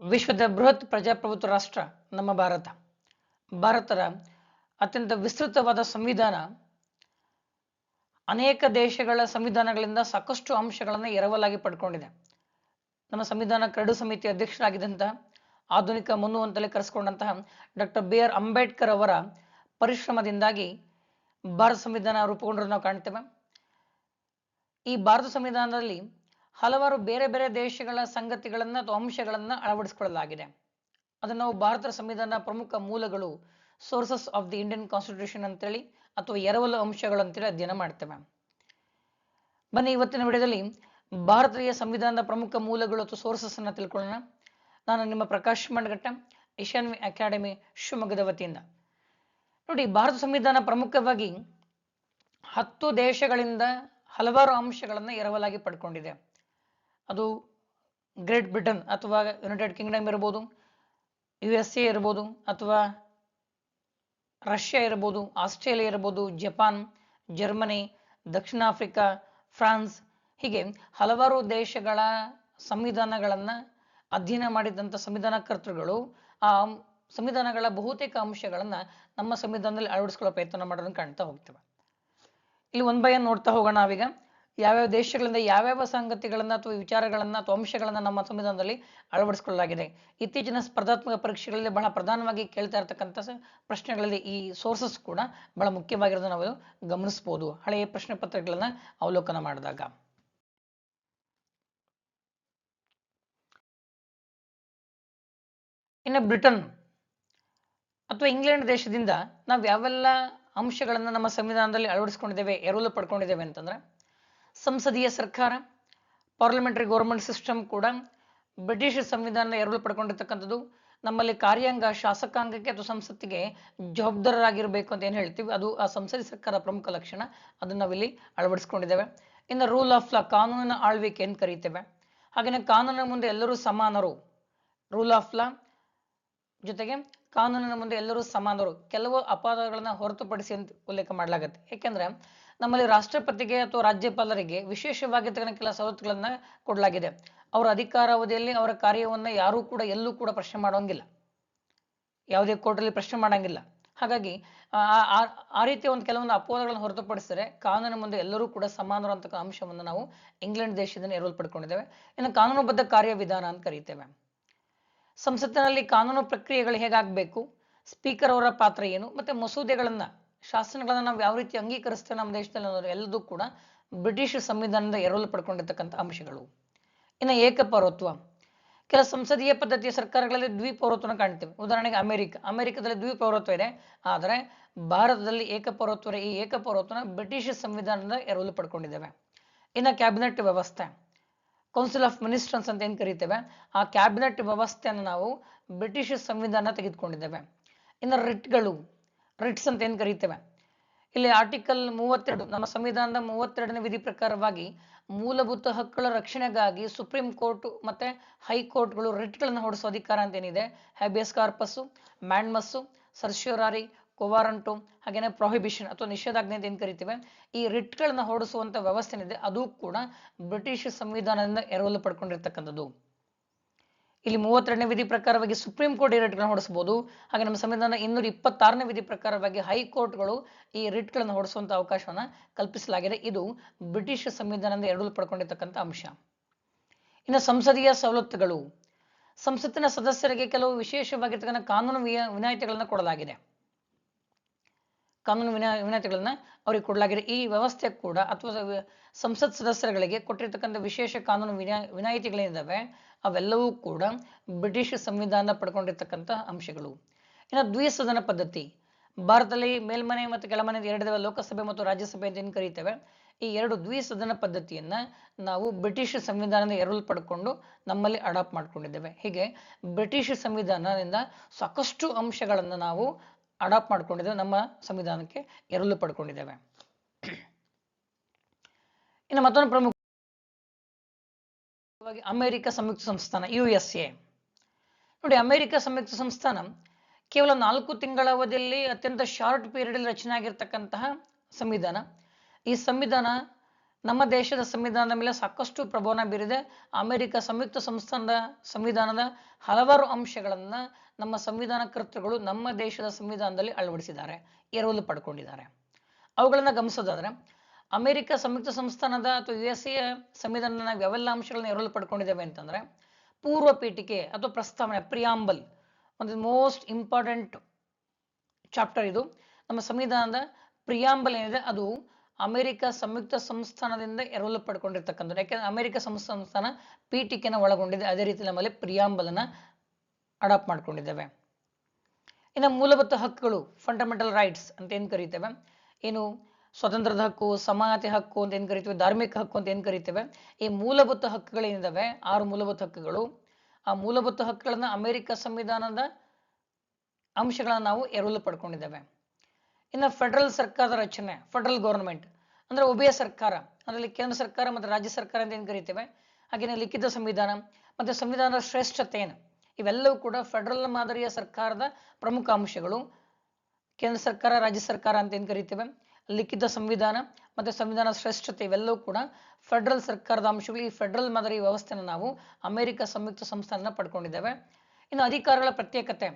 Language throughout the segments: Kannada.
ವಿಶ್ವದ ಬೃಹತ್ ಪ್ರಜಾಪ್ರಭುತ್ವ ರಾಷ್ಟ್ರ ನಮ್ಮ ಭಾರತ. ಭಾರತದ ಅತ್ಯಂತ ವಿಸ್ತೃತವಾದ ಸಂವಿಧಾನ. ಅನೇಕ ದೇಶಗಳ ಸಂವಿಧಾನಗಳಿಂದ ಸಾಕಷ್ಟು ಅಂಶಗಳನ್ನು ಎರವಲಾಗಿ ಪಡ್ಕೊಂಡಿದೆ. ನಮ್ಮ ಸಂವಿಧಾನ ಕರಡು ಸಮಿತಿ ಅಧ್ಯಕ್ಷರಾಗಿದ್ದಂತಹ ಆಧುನಿಕ ಮುನ್ನುವಂತಲೇ ಅಂತಲೇ ಕರೆಸಿಕೊಂಡಂತಹ ಡಾಕ್ಟರ್ ಬಿ ಆರ್ ಅಂಬೇಡ್ಕರ್ ಅವರ ಪರಿಶ್ರಮದಿಂದಾಗಿ ಭಾರತ ಸಂವಿಧಾನ ರೂಪುಗೊಂಡಿರೋದು ನಾವು ಕಾಣ್ತೇವೆ. ಈ ಭಾರತ ಸಂವಿಧಾನದಲ್ಲಿ ಹಲವಾರು ಬೇರೆ ಬೇರೆ ದೇಶಗಳ ಸಂಗತಿಗಳನ್ನು ಅಥವಾ ಅಂಶಗಳನ್ನು ಅಳವಡಿಸಿಕೊಳ್ಳಲಾಗಿದೆ. ಅದನ್ನು ನಾವು ಭಾರತದ ಸಂವಿಧಾನ ಪ್ರಮುಖ ಮೂಲಗಳು sources of the Indian constitution ಅಂತೇಳಿ ಅಥವಾ ಎರವಲು ಅಂಶಗಳು ಅಂತೇಳಿ ಅಧ್ಯಯನ ಮಾಡ್ತೇವೆ. ಬನ್ನಿ ಇವತ್ತಿನ ವಿಡಿಯೋದಲ್ಲಿ ಭಾರತೀಯ ಸಂವಿಧಾನದ ಪ್ರಮುಖ ಮೂಲಗಳು ಅಥವಾ ಸೋರ್ಸಸ್ ಅನ್ನ ತಿಳ್ಕೊಳ್ಳೋಣ. ನಾನು ನಿಮ್ಮ ಪ್ರಕಾಶ್ ಮಂಡಗಟ್ಟ ಏಷ್ಯಾನ್ ಅಕಾಡೆಮಿ ಶಿವಮೊಗ್ಗದ ವತಿಯಿಂದ. ನೋಡಿ, ಭಾರತ ಸಂವಿಧಾನ ಪ್ರಮುಖವಾಗಿ ಹತ್ತು ದೇಶಗಳಿಂದ ಹಲವಾರು ಅಂಶಗಳನ್ನು ಎರವಲಾಗಿ ಪಡ್ಕೊಂಡಿದೆ. ಅದು ಗ್ರೇಟ್ ಬ್ರಿಟನ್ ಅಥವಾ ಯುನೈಟೆಡ್ ಕಿಂಗ್ಡಮ್ ಇರ್ಬೋದು, ಯು ಎಸ್ ಎ ಇರ್ಬೋದು ಅಥವಾ ರಷ್ಯಾ ಇರ್ಬೋದು, ಆಸ್ಟ್ರೇಲಿಯಾ ಇರ್ಬೋದು, ಜಪಾನ್, ಜರ್ಮನಿ, ದಕ್ಷಿಣ ಆಫ್ರಿಕಾ, ಫ್ರಾನ್ಸ್, ಹೀಗೆ ಹಲವಾರು ದೇಶಗಳ ಸಂವಿಧಾನಗಳನ್ನು ಅಧ್ಯಯನ ಮಾಡಿದಂಥ ಸಂವಿಧಾನ ಕರ್ತೃಗಳು ಆ ಸಂವಿಧಾನಗಳ ಬಹುತೇಕ ಅಂಶಗಳನ್ನು ನಮ್ಮ ಸಂವಿಧಾನದಲ್ಲಿ ಅಳವಡಿಸ್ಕೊಳ್ಳೋ ಪ್ರಯತ್ನ ಮಾಡೋದನ್ನು ಕಾಣ್ತಾ ಹೋಗ್ತೇವೆ. ಇಲ್ಲಿ ಒನ್ ಬೈ ಒನ್ ನೋಡ್ತಾ ಹೋಗೋಣ ನಾವೀಗ. ಯಾವ್ಯಾವ ದೇಶಗಳಿಂದ ಯಾವ್ಯಾವ ಸಂಗತಿಗಳನ್ನ ಅಥವಾ ವಿಚಾರಗಳನ್ನ ಅಥವಾ ಅಂಶಗಳನ್ನ ನಮ್ಮ ಸಂವಿಧಾನದಲ್ಲಿ ಅಳವಡಿಸಿಕೊಳ್ಳಲಾಗಿದೆ. ಇತ್ತೀಚಿನ ಸ್ಪರ್ಧಾತ್ಮಕ ಪರೀಕ್ಷೆಗಳಲ್ಲಿ ಬಹಳ ಪ್ರಧಾನವಾಗಿ ಕೇಳ್ತಾ ಇರತಕ್ಕಂಥ ಪ್ರಶ್ನೆಗಳಲ್ಲಿ ಈ ಸೋರ್ಸಸ್ ಕೂಡ ಬಹಳ ಮುಖ್ಯವಾಗಿರೋದನ್ನ ನಾವು ಗಮನಿಸಬಹುದು ಹಳೆಯ ಪ್ರಶ್ನೆ ಪತ್ರಗಳನ್ನ ಅವಲೋಕನ ಮಾಡಿದಾಗ. ಇನ್ನು ಬ್ರಿಟನ್ ಅಥವಾ ಇಂಗ್ಲೆಂಡ್ ದೇಶದಿಂದ ನಾವು ಯಾವೆಲ್ಲ ಅಂಶಗಳನ್ನು ನಮ್ಮ ಸಂವಿಧಾನದಲ್ಲಿ ಅಳವಡಿಸ್ಕೊಂಡಿದ್ದೇವೆ ಎರವಲು ಪಡ್ಕೊಂಡಿದ್ದೇವೆ ಅಂತಂದ್ರೆ ಸಂಸದೀಯ ಸರ್ಕಾರ ಪಾರ್ಲಿಮೆಂಟರಿ ಗೌರ್ಮೆಂಟ್ ಸಿಸ್ಟಮ್ ಕೂಡ ಬ್ರಿಟಿಷ್ ಸಂವಿಧಾನ ಎರವಲು ಪಡ್ಕೊಂಡಿರ್ತಕ್ಕಂಥದ್ದು ನಮ್ಮಲ್ಲಿ ಕಾರ್ಯಾಂಗ ಶಾಸಕಾಂಗಕ್ಕೆ ಅಥವಾ ಸಂಸತ್ತಿಗೆ ಜವಾಬ್ದಾರರಾಗಿರಬೇಕು ಅಂತ ಏನು ಹೇಳ್ತೀವಿ? ಅದು ಆ ಸಂಸದೀಯ ಸರ್ಕಾರದ ಪ್ರಮುಖ ಲಕ್ಷಣ. ಅದನ್ನು ನಾವಿಲ್ಲಿ ಅಳವಡಿಸ್ಕೊಂಡಿದ್ದೇವೆ. ಇನ್ನು ರೂಲ್ ಆಫ್ ಲಾ ಕಾನೂನಿನ ಆಳ್ವಿಕೆ ಅಂತ ಕರೀತೇವೆ? ಹಾಗೆಯೇ ಕಾನೂನಿನ ಮುಂದೆ ಎಲ್ಲರೂ ಸಮಾನರು. ರೂಲ್ ಆಫ್ ಲಾ ಜೊತೆಗೆ ಕಾನೂನಿನ ಮುಂದೆ ಎಲ್ಲರೂ ಸಮಾನರು. ಕೆಲವು ಅಪರಾಧಗಳನ್ನ ಹೊರತುಪಡಿಸಿ ಅಂತ ಉಲ್ಲೇಖ ಮಾಡಲಾಗುತ್ತೆ. ಯಾಕೆಂದ್ರೆ ನಮ್ಮಲ್ಲಿ ರಾಷ್ಟ್ರಪತಿಗೆ ಅಥವಾ ರಾಜ್ಯಪಾಲರಿಗೆ ವಿಶೇಷವಾಗಿರ್ತಕ್ಕಂಥ ಕೆಲ ಸವಲತ್ತುಗಳನ್ನ ಕೊಡಲಾಗಿದೆ. ಅವರ ಅಧಿಕಾರಾವಧಿಯಲ್ಲಿ ಅವರ ಕಾರ್ಯವನ್ನ ಯಾರೂ ಕೂಡ ಎಲ್ಲೂ ಕೂಡ ಪ್ರಶ್ನೆ ಮಾಡೋಂಗಿಲ್ಲ ಯಾವುದೇ ಕೋರ್ಟಲ್ಲಿ ಪ್ರಶ್ನೆ ಮಾಡಂಗಿಲ್ಲ. ಹಾಗಾಗಿ ಆ- ರೀತಿಯ ಒಂದು ಕೆಲವೊಂದು ಅಪವಾದಗಳನ್ನು ಹೊರತುಪಡಿಸಿದರೆ ಕಾನೂನಿನ ಮುಂದೆ ಎಲ್ಲರೂ ಕೂಡ ಸಮಾನರು ಅಂಶವನ್ನು ನಾವು ಇಂಗ್ಲೆಂಡ್ ದೇಶದಿಂದ ಎರವಲು ಪಡ್ಕೊಂಡಿದ್ದೇವೆ ಇನ್ನು ಕಾನೂನುಬದ್ಧ ಕಾರ್ಯವಿಧಾನ ಅಂತ ಕರೀತೇವೆ. ಸಂಸತ್ತಿನಲ್ಲಿ ಕಾನೂನು ಪ್ರಕ್ರಿಯೆಗಳು ಹೇಗಾಗಬೇಕು? ಸ್ಪೀಕರ್ ಅವರ ಪಾತ್ರ ಏನು? ಮತ್ತೆ ಮಸೂದೆಗಳನ್ನ ಶಾಸನಗಳನ್ನ ನಾವು ಯಾವ ರೀತಿ ಅಂಗೀಕರಿಸ್ತೇವೆ ನಮ್ಮ ದೇಶದಲ್ಲಿ ಅನ್ನೋದು ಎಲ್ಲದೂ ಕೂಡ ಬ್ರಿಟಿಷ್ ಸಂವಿಧಾನದ ಎರವಲು ಪಡ್ಕೊಂಡಿರ್ತಕ್ಕಂಥ ಅಂಶಗಳು. ಇನ್ನು ಏಕಪೌರತ್ವ. ಕೆಲ ಸಂಸದೀಯ ಪದ್ಧತಿಯ ಸರ್ಕಾರಗಳಲ್ಲಿ ದ್ವಿಪೌರತ್ವನ ಕಾಣ್ತೇವೆ. ಉದಾಹರಣೆಗೆ ಅಮೆರಿಕ. ಅಮೆರಿಕದಲ್ಲಿ ದ್ವಿಪೌರತ್ವ ಇದೆ. ಆದರೆ ಭಾರತದಲ್ಲಿ ಏಕಪೌರತ್ವ ಈ ಏಕಪೌರತ್ವನ ಬ್ರಿಟಿಷ್ ಸಂವಿಧಾನದ ಎರವಲು ಪಡ್ಕೊಂಡಿದ್ದೇವೆ ಇನ್ನು ಕ್ಯಾಬಿನೆಟ್ ವ್ಯವಸ್ಥೆ. ಕೌನ್ಸಿಲ್ ಆಫ್ ಮಿನಿಸ್ಟರ್ಸ್ ಅಂತ ಏನು ಕರಿತೇವೆ? ಆ ಕ್ಯಾಬಿನೆಟ್ ವ್ಯವಸ್ಥೆಯನ್ನು ನಾವು ಬ್ರಿಟಿಷ್ ಸಂವಿಧಾನ ತೆಗೆದುಕೊಂಡಿದ್ದೇವೆ. ಇನ್ನು ರಿಟ್ಗಳು. ರಿಟ್ಸ್ ಅಂತ ಏನು ಕರಿತೇವೆ? ಇಲ್ಲಿ ಆರ್ಟಿಕಲ್ ಮೂವತ್ತೆರಡು, ನಮ್ಮ ಸಂವಿಧಾನದ ಮೂವತ್ತೆರಡನೇ ವಿಧಿ ಪ್ರಕಾರವಾಗಿ ಮೂಲಭೂತ ಹಕ್ಕುಗಳ ರಕ್ಷಣೆಗಾಗಿ ಸುಪ್ರೀಂ ಕೋರ್ಟ್ ಮತ್ತೆ ಹೈಕೋರ್ಟ್ಗಳು ರಿಟ್ಗಳನ್ನು ಹೊಡಿಸೋ ಅಧಿಕಾರ ಅಂತ ಏನಿದೆ? ಹ್ಯಾಬಿಯಸ್ ಕಾರ್ಪಸ್ಸು ಮ್ಯಾಂಡ್ಮಸ್ಸು ಸರ್ಶ್ಯೂರಾರಿ ಕೊವಾರಂಟು ಹಾಗೇನೆ ಪ್ರೊಹಿಬಿಷನ್ ಅಥವಾ ನಿಷೇಧಾಜ್ಞೆ ಅಂತ ಏನು ಕರಿತೇವೆ? ಈ ರಿಟ್ಗಳನ್ನ ಹೊರಡಿಸುವಂತ ವ್ಯವಸ್ಥೆ ಏನಿದೆ ಅದು ಕೂಡ ಬ್ರಿಟಿಷ್ ಸಂವಿಧಾನದಿಂದ ಎರವಲು ಪಡ್ಕೊಂಡಿರ್ತಕ್ಕಂಥದ್ದು. ಇಲ್ಲಿ ಮೂವತ್ತೆರಡನೇ ವಿಧಿ ಪ್ರಕಾರವಾಗಿ ಸುಪ್ರೀಂ ಕೋರ್ಟ್ ಈ ರಿಟ್ಗಳನ್ನು ಹೊಡಿಸಬಹುದು. ಹಾಗೆ ನಮ್ಮ ಸಂವಿಧಾನ ಇನ್ನೂರ ಇಪ್ಪತ್ತಾರನೇ ವಿಧಿ ಪ್ರಕಾರವಾಗಿ ಹೈಕೋರ್ಟ್ಗಳು ಈ ರಿಟ್ಗಳನ್ನು ಹೊಡಿಸುವಂತ ಅವಕಾಶವನ್ನ ಕಲ್ಪಿಸಲಾಗಿದೆ. ಇದು ಬ್ರಿಟಿಷ್ ಸಂವಿಧಾನದಿಂದ ಎರಡೂ ಪಡ್ಕೊಂಡಿರ್ತಕ್ಕಂಥ ಅಂಶ. ಇನ್ನು ಸಂಸದೀಯ ಸವಲತ್ತುಗಳು. ಸಂಸತ್ತಿನ ಸದಸ್ಯರಿಗೆ ಕೆಲವು ವಿಶೇಷವಾಗಿರ್ತಕ್ಕಂಥ ಕಾನೂನು ವಿನಾಯಿತಿಗಳನ್ನು ವಿನಾಯಿತಿಗಳನ್ನ ಕೊಡಲಾಗಿದೆ. ಕಾನೂನು ವಿನ, ವಿನಾಯಿತಿಗಳನ್ನ ಅವರಿಗೆ ಕೊಡಲಾಗಿದೆ. ಈ ವ್ಯವಸ್ಥೆ ಕೂಡ ಅಥವಾ ಸಂಸತ್ ಸದಸ್ಯರುಗಳಿಗೆ ಕೊಟ್ಟಿರ್ತಕ್ಕಂಥ ವಿಶೇಷ ಕಾನೂನು ವಿನಾ ವಿನಾಯಿತಿಗಳೇನಿದ್ದಾವೆ ಅವೆಲ್ಲವೂ ಕೂಡ ಬ್ರಿಟಿಷ್ ಸಂವಿಧಾನ ಪಡ್ಕೊಂಡಿರ್ತಕ್ಕಂಥ ಅಂಶಗಳು. ಇನ್ನು ದ್ವಿಸದನ ಪದ್ಧತಿ. ಭಾರತದಲ್ಲಿ ಮೇಲ್ಮನೆ ಮತ್ತು ಕೆಳಮನೆ ಎರಡಿದಾವೆ. ಲೋಕಸಭೆ ಮತ್ತು ರಾಜ್ಯಸಭೆ ಅಂತ ಏನು ಕರೀತೇವೆ. ಈ ಎರಡು ದ್ವಿಸದನ ಪದ್ಧತಿಯನ್ನ ನಾವು ಬ್ರಿಟಿಷ್ ಸಂವಿಧಾನದ ಎರವಲು ಪಡ್ಕೊಂಡು ನಮ್ಮಲ್ಲಿ ಅಡಾಪ್ಟ್ ಮಾಡ್ಕೊಂಡಿದ್ದೇವೆ. ಹೀಗೆ ಬ್ರಿಟಿಷ್ ಸಂವಿಧಾನದಿಂದ ಸಾಕಷ್ಟು ಅಂಶಗಳನ್ನು ನಾವು ಅಡಾಪ್ಟ್ ಮಾಡ್ಕೊಂಡಿದ್ದೇವೆ ನಮ್ಮ ಸಂವಿಧಾನಕ್ಕೆ ಎರಲು ಪಡ್ಕೊಂಡಿದ್ದೇವೆ. ಇನ್ನು ಮತ್ತೊಂದು ಪ್ರಮುಖ ಅಮೆರಿಕ ಸಂಯುಕ್ತ ಸಂಸ್ಥಾನ ಯು ಎಸ್ ಎ ನೋಡಿ, ಅಮೆರಿಕ ಸಂಯುಕ್ತ ಸಂಸ್ಥಾನ ಕೇವಲ ನಾಲ್ಕು ತಿಂಗಳ ಅವಧಿಯಲ್ಲಿ ಅತ್ಯಂತ ಶಾರ್ಟ್ ಪೀರಿಯಡ್ ರಚನೆ ಆಗಿರ್ತಕ್ಕಂತಹ ಸಂವಿಧಾನ. ಈ ಸಂವಿಧಾನ ನಮ್ಮ ದೇಶದ ಸಂವಿಧಾನದ ಮೇಲೆ ಸಾಕಷ್ಟು ಪ್ರಭಾವನ ಬೀರಿದೆ. ಅಮೆರಿಕ ಸಂಯುಕ್ತ ಸಂಸ್ಥಾನದ ಸಂವಿಧಾನದ ಹಲವಾರು ಅಂಶಗಳನ್ನು ನಮ್ಮ ಸಂವಿಧಾನ ಕರ್ತೃಗಳು ನಮ್ಮ ದೇಶದ ಸಂವಿಧಾನದಲ್ಲಿ ಅಳವಡಿಸಿದ್ದಾರೆ, ಎರವಲು ಪಡ್ಕೊಂಡಿದ್ದಾರೆ. ಅವುಗಳನ್ನು ಗಮನಿಸೋದಾದ್ರೆ, ಅಮೆರಿಕ ಸಂಯುಕ್ತ ಸಂಸ್ಥಾನದ ಅಥವಾ ಯು ಎಸ್ ಎ ಸಂವಿಧಾನದ ನಾವು ಯಾವೆಲ್ಲ ಅಂಶಗಳನ್ನ ಎರವಲು ಪಡ್ಕೊಂಡಿದ್ದೇವೆ ಅಂತಂದ್ರೆ, ಪೂರ್ವ ಪೀಠಿಕೆ ಅಥವಾ ಪ್ರಸ್ತಾವನೆ, ಪ್ರಿಯಾಂಬಲ್, ಒಂದು ಮೋಸ್ಟ್ ಇಂಪಾರ್ಟೆಂಟ್ ಚಾಪ್ಟರ್ ಇದು. ನಮ್ಮ ಸಂವಿಧಾನದ ಪ್ರಿಯಾಂಬಲ್ ಏನಿದೆ, ಅದು ಅಮೆರಿಕ ಸಂಯುಕ್ತ ಸಂಸ್ಥಾನದಿಂದ ಎರವಲು ಪಡ್ಕೊಂಡಿರ್ತಕ್ಕಂಥದ್ದು ಯಾಕೆಂದ್ರೆ ಅಮೆರಿಕ ಸಂಯುಕ್ತ ಸಂಸ್ಥಾನ ಪೀಠಿಕೆನ ಒಳಗೊಂಡಿದೆ. ಅದೇ ರೀತಿ ನಮ್ಮಲ್ಲಿ ಪ್ರಿಯಾಂಬಲನ ಅಡಾಪ್ಟ್ ಮಾಡ್ಕೊಂಡಿದ್ದೇವೆ. ಇನ್ನು ಮೂಲಭೂತ ಹಕ್ಕುಗಳು ಫಂಡಮೆಂಟಲ್ ರೈಟ್ಸ್ ಅಂತ ಏನು ಕರಿತೇವೆ? ಏನು ಸ್ವತಂತ್ರದ ಹಕ್ಕು, ಸಮಾನತೆ ಹಕ್ಕು ಅಂತ ಏನು ಕರಿತೇವೆ? ಧಾರ್ಮಿಕ ಹಕ್ಕು ಅಂತ ಏನು ಕರಿತೇವೆ? ಈ ಮೂಲಭೂತ ಹಕ್ಕುಗಳೇನಿದ್ದಾವೆ ಆರು ಮೂಲಭೂತ ಹಕ್ಕುಗಳು. ಆ ಮೂಲಭೂತ ಹಕ್ಕುಗಳನ್ನ ಅಮೆರಿಕ ಸಂವಿಧಾನದ ಅಂಶಗಳನ್ನ ನಾವು ಎರವಲು ಪಡ್ಕೊಂಡಿದ್ದೇವೆ. ಇನ್ನು ಫೆಡರಲ್ ಸರ್ಕಾರದ ರಚನೆ ಫೆಡರಲ್ ಗೌರ್ಮೆಂಟ್ ಅಂದ್ರೆ ಉಭಯ ಸರ್ಕಾರ, ಅದರಲ್ಲಿ ಕೇಂದ್ರ ಸರ್ಕಾರ ಮತ್ತು ರಾಜ್ಯ ಸರ್ಕಾರ ಅಂತ ಏನು ಕರಿತೇವೆ? ಹಾಗೆಯೇ ಲಿಖಿತ ಸಂವಿಧಾನ ಮತ್ತು ಸಂವಿಧಾನದ ಶ್ರೇಷ್ಠತೆ ಏನು? ಇವೆಲ್ಲವೂ ಕೂಡ ಫೆಡರಲ್ ಮಾದರಿಯ ಸರ್ಕಾರದ ಪ್ರಮುಖ ಅಂಶಗಳು. ಕೇಂದ್ರ ಸರ್ಕಾರ, ರಾಜ್ಯ ಸರ್ಕಾರ ಅಂತ ಏನು ಕರಿತೇವೆ? ಲಿಖಿತ ಸಂವಿಧಾನ ಮತ್ತು ಸಂವಿಧಾನ ಶ್ರೇಷ್ಠತೆ ಇವೆಲ್ಲವೂ ಕೂಡ ಫೆಡರಲ್ ಸರ್ಕಾರದ ಅಂಶಗಳು ಈ ಫೆಡರಲ್ ಮಾದರಿ ವ್ಯವಸ್ಥೆನ ನಾವು ಅಮೆರಿಕ ಸಂಯುಕ್ತ ಸಂಸ್ಥಾನ ಪಡ್ಕೊಂಡಿದ್ದೇವೆ. ಇನ್ನು ಅಧಿಕಾರಗಳ ಪ್ರತ್ಯೇಕತೆ.